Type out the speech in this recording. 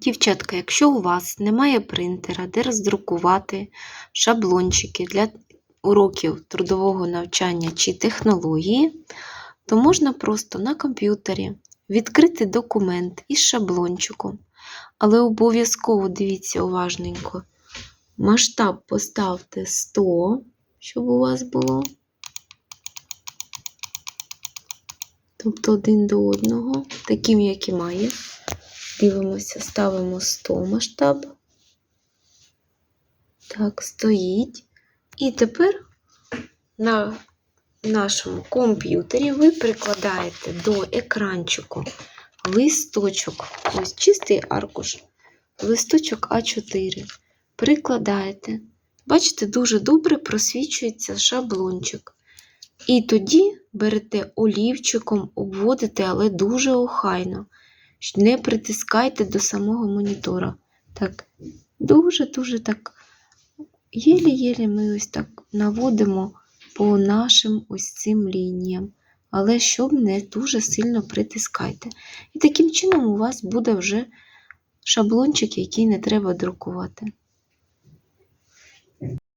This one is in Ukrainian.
Дівчатка, якщо у вас немає принтера, де роздрукувати шаблончики для уроків трудового навчання чи технології, то можна просто на комп'ютері відкрити документ із шаблончиком, але обов'язково дивіться уважненько. Масштаб поставте 100, щоб у вас було. Тобто один до одного, таким, як і має. Дивимося, ставимо 100 масштаб. Так, стоїть. І тепер на нашому комп'ютері ви прикладаєте до екранчику листочок, ось чистий аркуш, листочок А4. Прикладаєте. Бачите, дуже добре просвічується шаблончик. І тоді берете олівчиком, обводите, але дуже охайно. Не притискайте до самого монітора. Так, дуже-дуже так єлі-єлі ми ось так наводимо по нашим ось цим лініям. Але щоб не дуже сильно притискайте. І таким чином у вас буде вже шаблончик, який не треба друкувати.